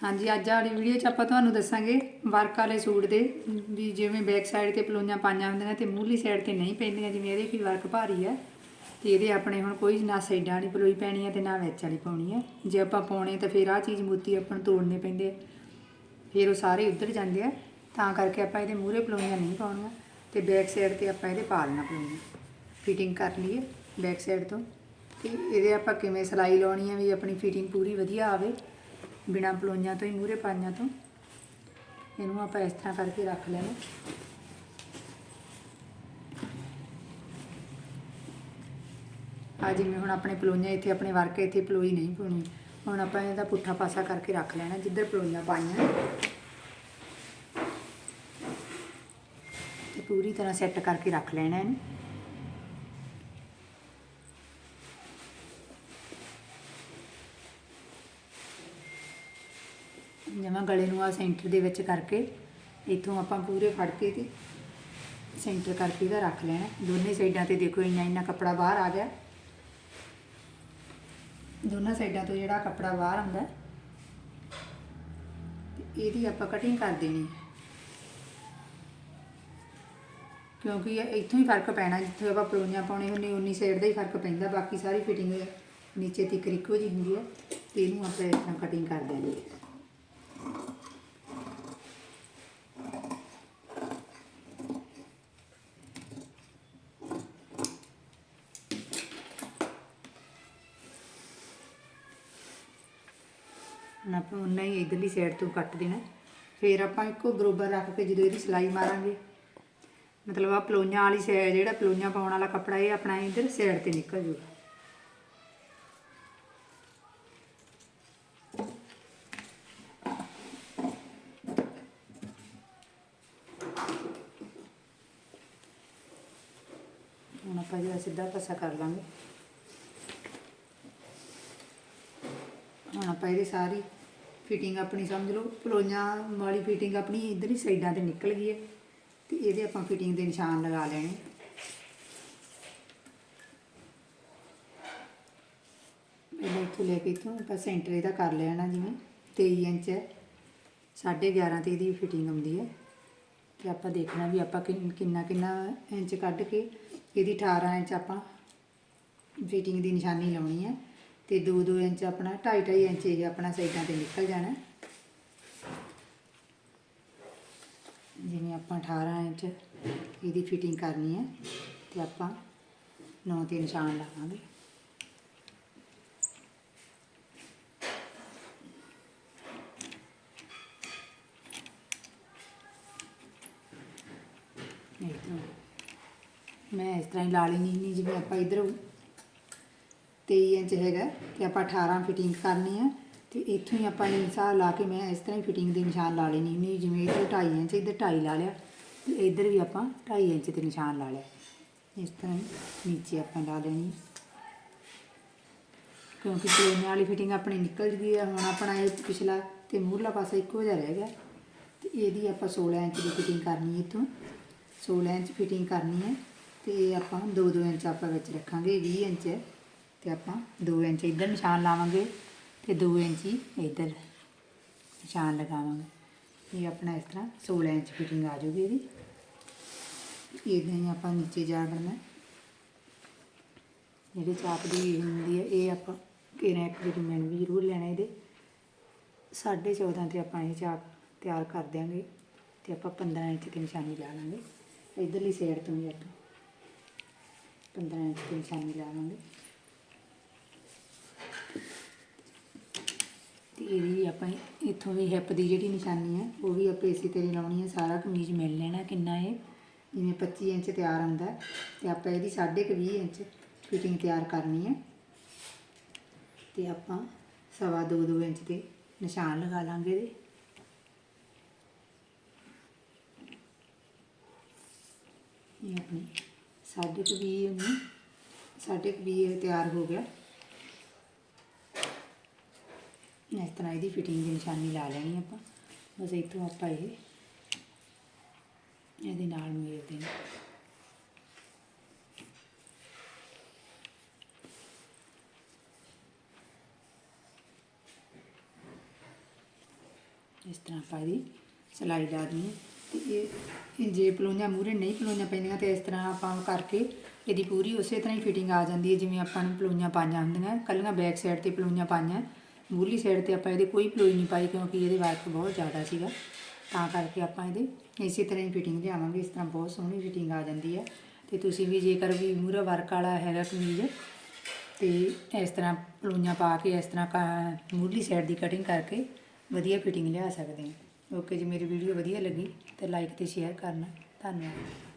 ਹਾਂਜੀ, ਅੱਜ ਵਾਲੀ ਵੀਡੀਓ 'ਚ ਆਪਾਂ ਤੁਹਾਨੂੰ ਦੱਸਾਂਗੇ ਵਰਕ ਵਾਲੇ ਸੂਟ ਦੇ, ਵੀ ਜਿਵੇਂ ਬੈਕ ਸਾਈਡ ਤੇ ਪਲੋਈਆਂ ਪਾਈਆਂ ਹੁੰਦੀਆਂ ਤੇ ਮੂਹਲੀ ਸਾਈਡ ਤੇ ਨਹੀਂ ਪੈਂਦੀਆਂ, ਜਿਵੇਂ ਇਹਦੇ ਕੀ ਵਰਕ ਭਾਰੀ ਹੈ ਤੇ ਇਹਦੇ ਆਪਣੇ ਹੁਣ ਕੋਈ ਨਾ ਸਾਈਡਾਂ ਵਾਲੀ ਪਲੋਈ ਪੈਣੀ ਹੈ ਤੇ ਨਾ ਵਿੱਚ ਵਾਲੀ ਪਾਉਣੀ ਹੈ ਜੇ ਆਪਾਂ ਪਾਉਣੇ ਤਾਂ ਫਿਰ ਆਹ ਚੀਜ਼ ਮੋਤੀ ਆਪਾਂ ਨੂੰ ਤੋੜਨੇ ਪੈਂਦੇ ਆ। ਫਿਰ ਉਹ ਸਾਰੇ ਉੱਧਰ ਜਾਂਦੇ ਆ, ਤਾਂ ਕਰਕੇ ਆਪਾਂ ਇਹਦੇ ਮੂਹਰੇ ਪਲੋਈਆਂ ਨਹੀਂ ਪਾਉਣੀਆਂ ਤੇ ਬੈਕ ਸਾਈਡ ਤੇ ਆਪਾਂ ਇਹਦੇ ਪਾ ਲੈਣਾ ਪਲੋਈਆਂ ਫਿਟਿੰਗ ਕਰ ਲਈਏ ਬੈਕ ਸਾਈਡ ਤੋਂ। ਤੇ ਇਹਦੇ ਆਪਾਂ ਕਿਵੇਂ ਸਿਲਾਈ ਲਾਉਣੀ ਆ ਵੀ ਆਪਣੀ ਫਿਟਿੰਗ ਪੂਰੀ ਵਧੀਆ ਆਵੇ। ਬਿਨਾ ਪਲੋਈਆਂ ਤੋਂ ਹੀ ਮੂਹਰੇ ਪਾਈਆਂ ਤੋਂ। ਇਹਨੂੰ ਆਪਾਂ ਇਸ ਤਰ੍ਹਾਂ ਕਰਕੇ ਰੱਖ ਲੈਣਾ। ਆ ਜਿਵੇਂ ਹੁਣ ਆਪਣੇ ਪਲੋਈਆਂ ਇੱਥੇ, ਆਪਣੇ ਵਰਕ ਇੱਥੇ ਪਲੋਈ ਨਹੀਂ ਪਾਉਣੀ। ਹੁਣ ਆਪਾਂ ਇਹਦਾ ਪੁੱਠਾ ਪਾਸਾ ਕਰਕੇ ਰੱਖ ਲੈਣਾ, ਜਿੱਧਰ ਪਲੋਈਆਂ ਪਾਈਆਂ। ਤੇ ਪੂਰੀ ਤਰ੍ਹਾਂ ਸੈੱਟ ਕਰਕੇ ਰੱਖ ਲੈਣਾ ਇਹਨੂੰ। ਜਿਵੇਂ ਗਲੇ ਨੂੰ ਆ ਸੈਂਟਰ ਦੇ ਵਿੱਚ ਕਰਕੇ ਇੱਥੋਂ ਆਪਾਂ ਪੂਰੇ ਫੜ ਕੇ ਤੇ ਸੈਂਟਰ ਕਰਕੇ ਇਹਦਾ ਰੱਖ ਲੈਣਾ। ਦੋਨੇ ਸਾਈਡਾਂ ਤੇ ਦੇਖੋ ਇੰਨਾ ਇੰਨਾ ਕੱਪੜਾ ਬਾਹਰ ਆ ਗਿਆ। ਦੋਨਾਂ ਸਾਈਡਾਂ ਤੋਂ ਜਿਹੜਾ ਕੱਪੜਾ ਬਾਹਰ ਆਉਂਦਾ, ਤੇ ਇਹਦੀ ਆਪਾਂ ਕਟਿੰਗ ਕਰ ਦੇਣੀ। ਕਿਉਂਕਿ ਇੱਥੋਂ ਹੀ ਫ਼ਰਕ ਪੈਣਾ, ਜਿੱਥੇ ਆਪਾਂ ਪਲੋਈਆਂ ਪਾਉਣੇ ਹੁੰਦੇ, ਉਨੀ ਸਾਈਡ ਦਾ ਹੀ ਫ਼ਰਕ ਪੈਂਦਾ। ਬਾਕੀ ਸਾਰੀ ਫਿਟਿੰਗ ਨੀਚੇ ਤੱਕ ਇੱਕੋ ਜਿਹੀ ਹੁੰਦੀ ਹੈ, ਤੇ ਇਹਨੂੰ ਆਪਾਂ ਇਸ ਤਰ੍ਹਾਂ ਕਟਿੰਗ ਕਰ ਦੇਣੀ। ਹੈ ਆਪਾਂ ਉਨਾ ਹੀ ਇਧਰਲੀ ਸਾਈਡ ਤੋਂ ਕੱਟ ਦੇਣਾ। ਫਿਰ ਆਪਾਂ ਇੱਕੋ ਬਰੋਬਰ ਰੱਖ ਕੇ ਜਦੋਂ ਇਹਦੀ ਸਿਲਾਈ ਮਾਰਾਂਗੇ। ਮਤਲਬ ਆ ਪਲੋਈਆਂ ਵਾਲੀ ਸਾਈਡ ਜਿਹੜਾ ਪਲੋਈਆਂ ਪਾਉਣ ਵਾਲਾ ਕੱਪੜਾ, ਇਹ ਆਪਣਾ ਇਧਰ ਸਾਈਡ ਤੇ ਨਿਕਲ ਜੂਗਾ। ਹੁਣ ਆਪਾਂ ਜਿਹੜਾ ਸਿੱਧਾ ਪਾਸਾ ਕਰ ਲਾਂਗੇ। ਹੁਣ ਆਪਾਂ ਇਹਦੀ ਸਾਰੀ ਫਿਟਿੰਗ ਆਪਣੀ ਸਮਝ ਲਓ, ਪਲੋਈਆਂ ਵਾਲੀ ਫਿਟਿੰਗ ਆਪਣੀ ਇਧਰ ਹੀ ਸਾਈਡਾਂ ਤੇ ਨਿਕਲ ਗਈ ਹੈ ਤੇ ਇਹਦੇ ਆਪਾਂ ਫਿਟਿੰਗ ਦੇ ਨਿਸ਼ਾਨ ਲਗਾ ਲੈਣੇ ਇਹਨੂੰ ਇੱਥੋਂ ਲੈ ਕੇ ਇੱਥੋਂ ਆਪਾਂ ਸੈਂਟਰ ਇਹਦਾ ਕਰ ਲੈਣਾ ਜਿਵੇਂ 23 ਇੰਚ ਹੈ 11.5 ਤੇ ਇਹਦੀ ਫਿਟਿੰਗ ਆਉਂਦੀ ਹੈ। ਤੇ ਆਪਾਂ ਦੇਖਣਾ ਵੀ ਆਪਾਂ ਕਿੰਨ- ਕਿੰਨਾ ਕਿੰਨਾ ਇੰਚ ਕੱਢ ਕੇ ਇਹਦੀ 18 ਇੰਚ ਆਪਾਂ ਫਿਟਿੰਗ ਦੀ ਨਿਸ਼ਾਨੀ ਲਾਉਣੀ ਹੈ। ਤੇ 2-2 ਇੰਚ ਆਪਣਾ 2.5 ਇੰਚ ਇਹ ਆਪਣਾ ਸਾਈਡਾਂ ਤੇ ਨਿਕਲ ਜਾਣਾ। ਜਿਵੇਂ ਆਪਾਂ 18 ਇੰਚ ਇਹਦੀ ਫਿਟਿੰਗ ਕਰਨੀ ਹੈ ਤੇ ਆਪਾਂ 9 ਤੇ ਨਿਸ਼ਾਨ ਲਾਵਾਂਗੇ। ਮੈਂ ਇਸ ਤਰ੍ਹਾਂ ਹੀ ਲਾ ਲੈਣੀ ਜਿਵੇਂ ਆਪਾਂ ਇਧਰ 23 ਇੰਚ ਹੈਗਾ ਤੇ ਆਪਾਂ 18 ਫਿਟਿੰਗ ਕਰਨੀ ਹੈ ਤੇ ਇੱਥੋਂ ਹੀ ਆਪਾਂ ਇਹ ਹਿਸਾਬ ਲਾ ਕੇ ਮੈਂ ਇਸ ਤਰ੍ਹਾਂ ਹੀ ਫਿਟਿੰਗ ਦੇ ਨਿਸ਼ਾਨ ਲਾ ਲੈਣੀ ਨਹੀਂ ਜਿਵੇਂ ਇੱਧਰ 2.5 ਇੰਚ, ਇੱਧਰ 2.5 ਲਾ ਲਿਆ ਤੇ ਇੱਧਰ ਵੀ ਆਪਾਂ 2.5 ਇੰਚ ਤੇ ਨਿਸ਼ਾਨ ਲਾ ਲਿਆ। ਇਸ ਤਰ੍ਹਾਂ ਹੀ ਨੀਚੇ ਆਪਾਂ ਲਾ ਲੈਣੀ ਕਿਉਂਕਿ ਪਲੇਨ ਵਾਲੀ ਫਿਟਿੰਗ ਆਪਣੀ ਨਿਕਲ ਗਈ ਹੈ ਹੁਣ ਆਪਣਾ ਇਹ ਪਿਛਲਾ ਤੇ ਮੂਹਰਲਾ ਪਾਸਾ ਇੱਕੋ ਜਿਹਾ ਰਹਿ ਗਿਆ। ਤੇ ਇਹਦੀ ਆਪਾਂ 16 ਇੰਚ ਦੀ ਫਿਟਿੰਗ ਕਰਨੀ ਹੈ ਇੱਥੋਂ। 16 ਇੰਚ ਫਿਟਿੰਗ ਕਰਨੀ ਹੈ ਤੇ ਆਪਾਂ 2-2 ਇੰਚ ਆਪਾਂ ਵਿੱਚ ਰੱਖਾਂਗੇ 20 ਇੰਚ। ਤੇ ਆਪਾਂ 2 ਇੰਚ ਇੱਧਰ ਨਿਸ਼ਾਨ ਲਾਵਾਂਗੇ ਤੇ 2 ਇੰਚ ਹੀ ਇੱਧਰ ਨਿਸ਼ਾਨ ਲਗਾਵਾਂਗੇ। ਇਹ ਆਪਣਾ ਇਸ ਤਰ੍ਹਾਂ 16 ਇੰਚ ਫਿਟਿੰਗ ਆ ਜਾਊਗੀ ਇਹਦੀ। ਇਦਾਂ ਹੀ ਆਪਾਂ ਨੀਚੇ ਜਾ ਕਰਨਾ ਜਿਹੜੀ ਚਾਪ ਦੀ ਹੁੰਦੀ ਹੈ ਇਹ ਆਪਾਂ ਕਿਹੜਾ ਇੱਕ ਰਿਮੈਂਡ ਵੀ ਜ਼ਰੂਰ ਲੈਣਾ ਇਹਦੇ। 14.5 ਤੇ ਆਪਾਂ ਇਹ ਚਾਪ ਤਿਆਰ ਕਰ ਦਿਆਂਗੇ ਤੇ ਆਪਾਂ 15 ਇੰਚ ਦੀ ਨਿਸ਼ਾਨੀ ਲਾ ਲਾਂਗੇ। ਇਧਰਲੀ ਸਾਈਡ ਤੋਂ ਵੀ ਆਪਾਂ 15 ਇੰਚ ਦੀ ਨਿਸ਼ਾਨੀ ਲਾਵਾਂਗੇ ਤੇ ਇਹਦੀ ਵੀ ਆਪਾਂ ਇੱਥੋਂ ਵੀ ਹਿੱਪ ਦੀ ਜਿਹੜੀ ਨਿਸ਼ਾਨੀ ਹੈ ਉਹ ਵੀ ਆਪਾਂ ਇਸੇ ਤਰ੍ਹਾਂ ਹੀ ਲਾਉਣੀ ਹੈ ਸਾਰਾ ਕਮੀਜ਼ ਮਿਲ ਲੈਣਾ ਕਿੰਨਾ ਇਹ ਜਿਵੇਂ 25 ਇੰਚ ਤਿਆਰ ਹੁੰਦਾ ਹੈ, ਤੇ ਆਪਾਂ ਇਹਦੀ 20 ਇੰਚ ਫਿਟਿੰਗ ਤਿਆਰ ਕਰਨੀ ਹੈ ਤੇ ਆਪਾਂ ਸਵਾ ਦੋ ਦੋ ਇੰਚ ਦੇ ਨਿਸ਼ਾਨ ਲਗਾ ਲਾਂਗੇ ਇਹਦੇ। ਇਹ ਆਪਣੀ ਸਾਢੇ ਕੁ ਵੀਹ ਨੂੰ ਸਾਢੇ ਕੁ ਵੀਹ ਇਹ ਤਿਆਰ ਹੋ ਗਿਆ। ਇਸ ਤਰ੍ਹਾਂ ਇਹਦੀ ਫਿਟਿੰਗ ਦੀ ਨਿਸ਼ਾਨੀ ਲਾ ਲੈਣੀ ਆਪਾਂ। ਬਸ ਇੱਥੋਂ ਆਪਾਂ ਇਹ, ਇਹਦੇ ਨਾਲ ਮੇਲ ਦੇਣਾ। ਇਸ ਤਰ੍ਹਾਂ ਆਪਾਂ ਇਹਦੀ ਸਿਲਾਈ ਲਾ ਦਈਏ ਤੇ ਇਹ ਇਹ ਜੇ ਪਲੋਈਆਂ ਮੂਰੇ ਨਹੀਂ ਪਲੋਈਆਂ ਪੈਂਦੀਆਂ ਤੇ ਇਸ ਤਰ੍ਹਾਂ ਆਪਾਂ ਕਰਕੇ ਇਹਦੀ ਪੂਰੀ ਉਸੇ ਤਰ੍ਹਾਂ ਹੀ ਫਿਟਿੰਗ ਆ ਜਾਂਦੀ ਹੈ, ਜਿਵੇਂ ਆਪਾਂ ਨੂੰ ਪਲੋਈਆਂ ਪਾਈਆਂ ਹੁੰਦੀਆਂ। ਕੱਲੀਆਂ ਬੈਕ ਸਾਈਡ ਤੇ ਪਲੋਈਆਂ ਪਾਈਆਂ। ਮੂਰਲੀ ਸਾਈਡ ਤੇ ਆਪਾਂ ਇਹਦੇ ਕੋਈ ਪਲੋਈ ਨਹੀਂ ਪਾਈ ਕਿਉਂਕਿ ਇਹਦੇ ਵਰਕ ਬਹੁਤ ਜ਼ਿਆਦਾ ਸੀਗਾ। ਤਾਂ ਕਰਕੇ ਆਪਾਂ ਇਹਦੇ ਇਸੇ ਤਰ੍ਹਾਂ ਹੀ ਫਿਟਿੰਗ ਲਿਆਵਾਂਗੇ, ਇਸ ਤਰ੍ਹਾਂ ਬਹੁਤ ਸੋਹਣੀ ਫਿਟਿੰਗ ਆ ਜਾਂਦੀ ਹੈ ਤੇ ਤੁਸੀਂ ਵੀ ਜੇਕਰ ਵੀ ਮੂਰਾ ਵਰਕ ਵਾਲਾ ਹੈਗਾ ਕਮੀਜ਼, ਤੇ ਇਸ ਤਰ੍ਹਾਂ ਪਲੂਈਆਂ ਪਾ ਕੇ ਇਸ ਤਰ੍ਹਾਂ ਕ- ਮੂਹਰਲੀ ਸਾਈਡ ਦੀ ਕਟਿੰਗ ਕਰਕੇ ਵਧੀਆ ਫਿਟਿੰਗ ਲਿਆ ਸਕਦੇ ਹੋ। ਓਕੇ ਜੀ, ਮੇਰੀ ਵੀਡੀਓ ਵਧੀਆ ਲੱਗੀ ਤੇ ਲਾਈਕ ਤੇ ਸ਼ੇਅਰ ਕਰਨਾ। ਧੰਨਵਾਦ।